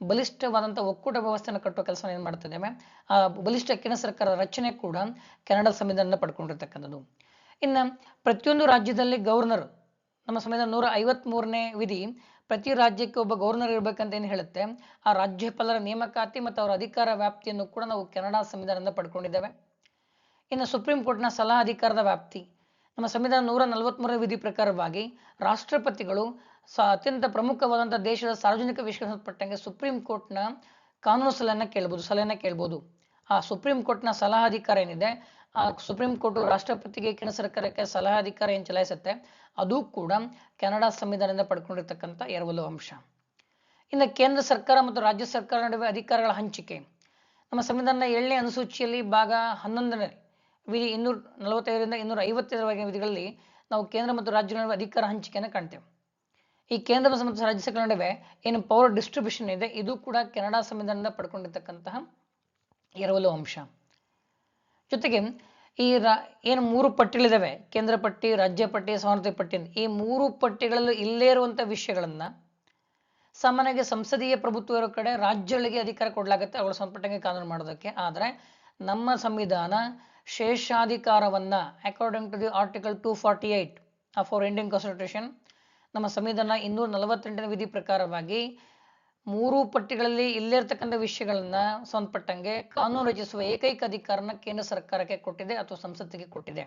ಬಲಿಷ್ಠವಾದಂಥ ಒಕ್ಕೂಟ ವ್ಯವಸ್ಥೆಯನ್ನು ಕಟ್ಟುವ ಕೆಲಸ ಏನ್ ಮಾಡ್ತಿದ್ದೇವೆ ಆ ಬಲಿಷ್ಠ ಕೇಂದ್ರ ಸರ್ಕಾರದ ರಚನೆ ಕೂಡ ಕೆನಡಾ ಸಂವಿಧಾನ ಪಡ್ಕೊಂಡಿರ್ತಕ್ಕಂಥದ್ದು. ಇನ್ನು ಪ್ರತಿಯೊಂದು ರಾಜ್ಯದಲ್ಲಿ ಗವರ್ನರ್, ನಮ್ಮ ಸಂವಿಧಾನ ನೂರ ಐವತ್ತ್ ಮೂರನೇ ವಿಧಿ ಪ್ರತಿ ರಾಜ್ಯಕ್ಕೆ ಒಬ್ಬ ಗವರ್ನರ್ ಇರಬೇಕಂತ ಏನು ಹೇಳುತ್ತೆ? ಆ ರಾಜ್ಯಪಾಲರ ನೇಮಕಾತಿ ಮತ್ತು ಅವರ ಅಧಿಕಾರ ವ್ಯಾಪ್ತಿಯನ್ನು ಕೂಡ ನಾವು ಕೆನಡಾ ಸಂವಿಧಾನದಿಂದ ಪಡ್ಕೊಂಡಿದ್ದೇವೆ. ಇನ್ನು ಸುಪ್ರೀಂ ಕೋರ್ಟ್ನ ಸಲಹಾ ಅಧಿಕಾರದ ವ್ಯಾಪ್ತಿ. ನಮ್ಮ ಸಂವಿಧಾನ ನೂರ ನಲವತ್ಮೂರನೇ ವಿಧಿ ಪ್ರಕಾರವಾಗಿ ರಾಷ್ಟ್ರಪತಿಗಳು ಸ ಅತ್ಯಂತ ಪ್ರಮುಖವಾದಂಥ ದೇಶದ ಸಾರ್ವಜನಿಕ ವಿಷಯಕ್ಕೆ ಸಂಬಂಧಪಟ್ಟಂಗೆ ಸುಪ್ರೀಂ ಕೋರ್ಟ್ನ ಕಾನೂನು ಸಲಹೆಯನ್ನು ಕೇಳ್ಬೋದು ಸಲಹೆಯನ್ನು ಕೇಳ್ಬೋದು. ಆ ಸುಪ್ರೀಂ ಕೋರ್ಟ್ನ ಸಲಹಾ ಅಧಿಕಾರ ಏನಿದೆ, ಆ ಸುಪ್ರೀಂ ಕೋರ್ಟ್ ರಾಷ್ಟ್ರಪತಿಗೆ ಕೇಂದ್ರ ಸರ್ಕಾರಕ್ಕೆ ಸಲಹಾ ಅಧಿಕಾರ ಏನು ಚಲಾಯಿಸುತ್ತೆ, ಅದು ಕೂಡ ಕೆನಡಾ ಸಂವಿಧಾನದಿಂದ ಪಡ್ಕೊಂಡಿರ್ತಕ್ಕಂಥ ಎರವಲು ಅಂಶ. ಇನ್ನು ಕೇಂದ್ರ ಸರ್ಕಾರ ಮತ್ತು ರಾಜ್ಯ ಸರ್ಕಾರ ನಡುವೆ ಅಧಿಕಾರಗಳ ಹಂಚಿಕೆ. ನಮ್ಮ ಸಂವಿಧಾನದ ಏಳನೇ ಅನುಸೂಚಿಯಲ್ಲಿ ಭಾಗ ಹನ್ನೊಂದನೇ ವಿಧಿ ಇನ್ನೂರ ನಲವತ್ತೈದರಿಂದ ಇನ್ನೂರ ಐವತ್ತೈದರವರೆಗಿನ ವಿಧಿಗಳಲ್ಲಿ ನಾವು ಕೇಂದ್ರ ಮತ್ತು ರಾಜ್ಯಗಳ ನಡುವೆ ಅಧಿಕಾರ ಹಂಚಿಕೆಯನ್ನು ಕಾಣ್ತೇವೆ. ಈ ಕೇಂದ್ರ ಮತ್ತು ರಾಜ್ಯ ಸರ್ಕಾರ ನಡುವೆ ಏನು ಪವರ್ ಡಿಸ್ಟ್ರಿಬ್ಯೂಷನ್ ಇದೆ, ಇದು ಕೂಡ ಕೆನಡಾ ಸಂವಿಧಾನದಿಂದ ಪಡ್ಕೊಂಡಿರ್ತಕ್ಕಂತಹ ಎರವಲು ಅಂಶ. ಜೊತೆಗೆ ಈ ರಾ, ಏನು ಮೂರು ಪಟ್ಟಿಗಳಿದಾವೆ, ಕೇಂದ್ರ ಪಟ್ಟಿ, ರಾಜ್ಯ ಪಟ್ಟಿ, ಸಮಾನತೆ ಪಟ್ಟಿ ಈ ಮೂರು ಪಟ್ಟಿಗಳಲ್ಲೂ ಇಲ್ಲೇ ಇರುವಂಥ ವಿಷಯಗಳನ್ನ ಸಾಮಾನ್ಯವಾಗಿ ಸಂಸದೀಯ ಪ್ರಭುತ್ವ ಇರೋ ಕಡೆ ರಾಜ್ಯಗಳಿಗೆ ಅಧಿಕಾರ ಕೊಡಲಾಗುತ್ತೆ, ಅವುಗಳ ಸಂಪುಟಕ್ಕೆ ಕಾನೂನು ಮಾಡೋದಕ್ಕೆ. ಆದರೆ ನಮ್ಮ ಸಂವಿಧಾನ ಶೇಷಾಧಿಕಾರವನ್ನ according to the article two forty eight our Indian constitution ನಮ್ಮ ಸಂವಿಧಾನ ಇನ್ನೂರ ನಲವತ್ತೆಂಟನೇ ವಿಧಿ ಪ್ರಕಾರವಾಗಿ ಮೂರು ಪಟ್ಟಿಗಳಲ್ಲಿ ಇಲ್ಲಿರ್ತಕ್ಕಂಥ ವಿಷಯಗಳನ್ನ ಸಂಬಂಧಪಟ್ಟಂಗೆ ಕಾನೂನು ರಚಿಸುವ ಏಕೈಕ ಅಧಿಕಾರನ ಕೇಂದ್ರ ಸರ್ಕಾರಕ್ಕೆ ಕೊಟ್ಟಿದೆ ಅಥವಾ ಸಂಸತ್ತಿಗೆ ಕೊಟ್ಟಿದೆ.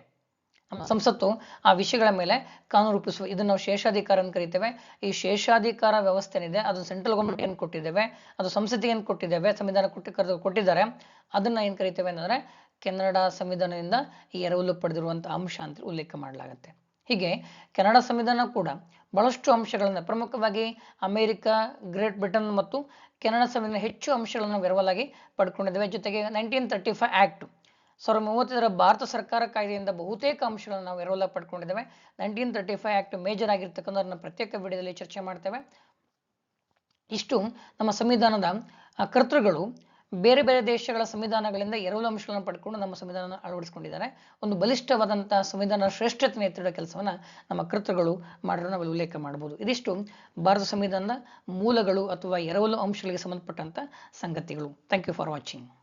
ನಮ್ಮ ಸಂಸತ್ತು ಆ ವಿಷಯಗಳ ಮೇಲೆ ಕಾನೂನು ರೂಪಿಸುವ ಇದನ್ನು ನಾವು ಶೇಷಾಧಿಕಾರ ಅಂತ ಕರಿತೇವೆ. ಈ ಶೇಷಾಧಿಕಾರ ವ್ಯವಸ್ಥೆ ಏನಿದೆ ಅದು ಸೆಂಟ್ರಲ್ ಗೌರ್ಮೆಂಟ್ ಏನು ಕೊಟ್ಟಿದ್ದೇವೆ, ಅದು ಸಂಸತ್ತಿಗೆ ಏನು ಕೊಟ್ಟಿದ್ದೇವೆ, ಸಂವಿಧಾನ ಕೊಟ್ಟಿ ಕರೆದು ಕೊಟ್ಟಿದ್ದಾರೆ, ಅದನ್ನ ಏನು ಕರಿತೇವೆ ಅಂತಂದ್ರೆ ಕನ್ನಡ ಸಂವಿಧಾನದಿಂದ ಈ ಎರವಲು ಪಡೆದಿರುವಂಥ ಅಂಶ ಅಂತ ಉಲ್ಲೇಖ ಮಾಡಲಾಗುತ್ತೆ. ಹೀಗೆ ಕೆನಡಾ ಸಂವಿಧಾನ ಕೂಡ ಬಹಳಷ್ಟು ಅಂಶಗಳನ್ನು ಪ್ರಮುಖವಾಗಿ ಅಮೆರಿಕ, ಗ್ರೇಟ್ ಬ್ರಿಟನ್ ಮತ್ತು ಕೆನಡಾ ಸಂವಿಧಾನ ಹೆಚ್ಚು ಅಂಶಗಳನ್ನು ಎರವಲಾಗಿ ಪಡ್ಕೊಂಡಿದ್ದೇವೆ. ಜೊತೆಗೆ ನೈನ್ಟೀನ್ ತರ್ಟಿ ಫೈವ್ ಆ್ಯಕ್ಟ್ ಸಾವಿರದ ಮೂವತ್ತೈದರ ಭಾರತ ಸರ್ಕಾರ ಕಾಯ್ದೆಯಿಂದ ಬಹುತೇಕ ಅಂಶಗಳನ್ನು ನಾವು ಎರವಲ ಪಡ್ಕೊಂಡಿದ್ದೇವೆ. Nineteen thirty five act major ಆಗಿರ್ತಕ್ಕಂಥ ಪ್ರತ್ಯೇಕ ವಿಡಿಯೋದಲ್ಲಿ ಚರ್ಚೆ ಮಾಡ್ತೇವೆ. ಇಷ್ಟು ನಮ್ಮ ಸಂವಿಧಾನದ ಕರ್ತೃಗಳು ಬೇರೆ ಬೇರೆ ದೇಶಗಳ ಸಂವಿಧಾನಗಳಿಂದ ಎರವಲು ಅಂಶಗಳನ್ನು ಪಡ್ಕೊಂಡು ನಮ್ಮ ಸಂವಿಧಾನ ಅಳವಡಿಸಿಕೊಂಡಿದ್ದಾರೆ. ಒಂದು ಬಲಿಷ್ಠವಾದಂತಹ ಸಂವಿಧಾನ ಶ್ರೇಷ್ಠತೆಯನ್ನು ಎತ್ತಿಡೋ ಕೆಲಸವನ್ನ ನಮ್ಮ ಕೃತಗಳು ಮಾಡಿರೋ ನಾವು ಉಲ್ಲೇಖ ಮಾಡಬಹುದು ಇದಿಷ್ಟು ಭಾರತ ಸಂವಿಧಾನದ ಮೂಲಗಳು ಅಥವಾ ಎರವಲು ಅಂಶಗಳಿಗೆ ಸಂಬಂಧಪಟ್ಟಂತ ಸಂಗತಿಗಳು. Thank you for watching